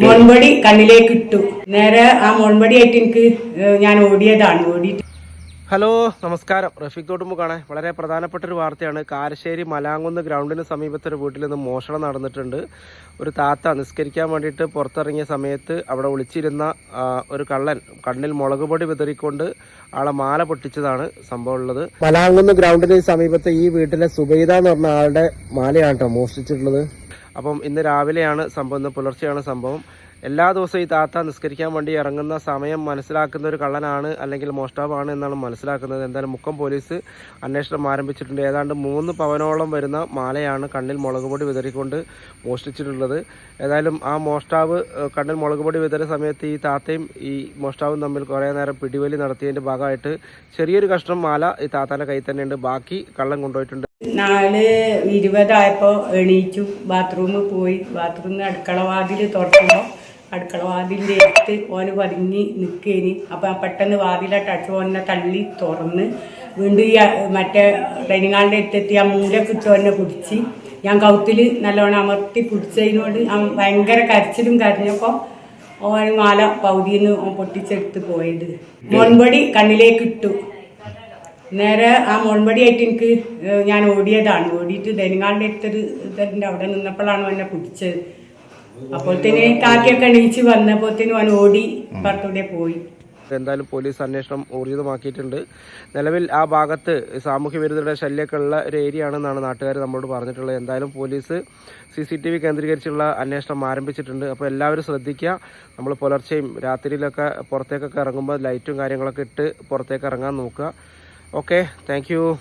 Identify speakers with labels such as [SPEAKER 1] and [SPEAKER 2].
[SPEAKER 1] മോൺപടി കണ്ണിലേക്ക് ഇട്ടു. നേരെ ആ മോൺപടി ആയിട്ട് എനിക്ക് ഞാൻ ഓടിയതാണ്. ഓടിയിട്ട്
[SPEAKER 2] ഹലോ നമസ്കാരം. റഫീഖ് തോട്ടുമുക്കാണ്. വളരെ പ്രധാനപ്പെട്ട ഒരു വാർത്തയാണ്. കാരശ്ശേരി മലാങ്കുന്ന് ഗ്രൗണ്ടിന് സമീപത്തെ ഒരു വീട്ടിൽ നിന്ന് മോഷണം നടന്നിട്ടുണ്ട്. ഒരു താത്ത നിസ്കരിക്കാൻ വേണ്ടിയിട്ട് പുറത്തിറങ്ങിയ സമയത്ത് അവിടെ ഒളിച്ചിരുന്ന ഒരു കള്ളൻ കണ്ണിൽ മുളക് പൊടി വിതറിക്കൊണ്ട് ആളെ മാല പൊട്ടിച്ചതാണ് സംഭവം ഉള്ളത്. മലാങ്കുന്ന് ഗ്രൗണ്ടിന് സമീപത്തെ ഈ വീട്ടിലെ സുബൈദ എന്ന് പറഞ്ഞ ആളുടെ മാലയാണ് കേട്ടോ മോഷ്ടിച്ചിട്ടുള്ളത്. അപ്പം ഇന്ന് രാവിലെയാണ് സംഭവം ഇന്ന് പുലർച്ചെയാണ് സംഭവം. എല്ലാ ദിവസവും ഈ താത്ത നിസ്കരിക്കാൻ വേണ്ടി ഇറങ്ങുന്ന സമയം മനസ്സിലാക്കുന്ന ഒരു കള്ളനാണ് അല്ലെങ്കിൽ മോഷ്ടാവാണ് എന്നാണ് മനസ്സിലാക്കുന്നത്. എന്തായാലും മുക്കം പോലീസ് അന്വേഷണം ആരംഭിച്ചിട്ടുണ്ട്. ഏതാണ്ട് മൂന്ന് പവനോളം വരുന്ന മാലയാണ് കണ്ണിൽ മുളക് പൊടി വിതറിക്കൊണ്ട് മോഷ്ടിച്ചിട്ടുള്ളത്. ഏതായാലും ആ മോഷ്ടാവ് കണ്ണിൽ മുളക് പൊടി വിതറിയ സമയത്ത് ഈ താത്തയും ഈ മോഷ്ടാവും തമ്മിൽ കുറേ നേരം പിടിവലി നടത്തിയതിന്റെ ഭാഗമായിട്ട് ചെറിയൊരു കഷ്ണം മാല ഈ താത്താന്റെ കയ്യിൽ തന്നെയുണ്ട്. ബാക്കി കള്ളം കൊണ്ടുപോയിട്ടുണ്ട്.
[SPEAKER 1] നാല് ഇരുപതായപ്പോൾ എണീച്ചു. ബാത്റൂമിൽ പോയി. ബാത്റൂമിൽ അടുക്കള വാതിൽ തുറക്കുമ്പോൾ അടുക്കള വാതിലിന്റെ അടുത്ത് ഓന് പതുങ്ങി നിൽക്കേനി അപ്പം പെട്ടെന്ന് വാതിലായിട്ട് അടിച്ച് ഓനെ തള്ളി തുറന്ന് വീണ്ടും ഈ മറ്റേ ഡൈനിങ്ങാളിന്റെ അടുത്തെത്തി. ആ മൂല ഓനെ പിടിച്ച്. ഞാൻ കൗത്തിൽ നല്ലോണം അമർത്തി പിടിച്ചതിനോട് ഭയങ്കര കരച്ചിലും കരഞ്ഞപ്പോൾ ഓൻ മാല പൗതിന്ന് നിന്ന് പൊട്ടിച്ചെടുത്ത് പോയത്. മോൺപടി കണ്ണിലേക്ക് ഇട്ടു. നേരെ ആ മോൺപടി ആയിട്ട് എനിക്ക് ഞാൻ ഓടിയതാണ്. ഓടിയിട്ട് ധനികാളുടെ അടുത്തൊരു ഇതുണ്ട്. അവിടെ നിന്നപ്പോഴാണ് എന്നെ പിടിച്ചത്. അപ്പോഴത്തേന് കാക്കിയൊക്കെ എണീച്ച് വന്നപ്പോഴത്തേനും അവൻ ഓടി പുറത്തൂടെ പോയി.
[SPEAKER 2] എന്തായാലും പോലീസ് അന്വേഷണം ഊർജിതമാക്കിയിട്ടുണ്ട്. നിലവിൽ ആ ഭാഗത്ത് സാമൂഹ്യ വിരുദ്ധരുടെ ശല്യമൊക്കെ ഉള്ള ഒരു ഏരിയ ആണെന്നാണ് നാട്ടുകാർ നമ്മളോട് പറഞ്ഞിട്ടുള്ളത്. എന്തായാലും police C C T V കേന്ദ്രീകരിച്ചുള്ള അന്വേഷണം ആരംഭിച്ചിട്ടുണ്ട്. അപ്പോൾ എല്ലാവരും ശ്രദ്ധിക്കുക. നമ്മൾ പുലർച്ചെയും രാത്രിയിലൊക്കെ പുറത്തേക്കൊക്കെ ഇറങ്ങുമ്പോൾ ലൈറ്റും കാര്യങ്ങളൊക്കെ ഇട്ട് പുറത്തേക്ക് ഇറങ്ങാൻ നോക്കുക. okay thank you.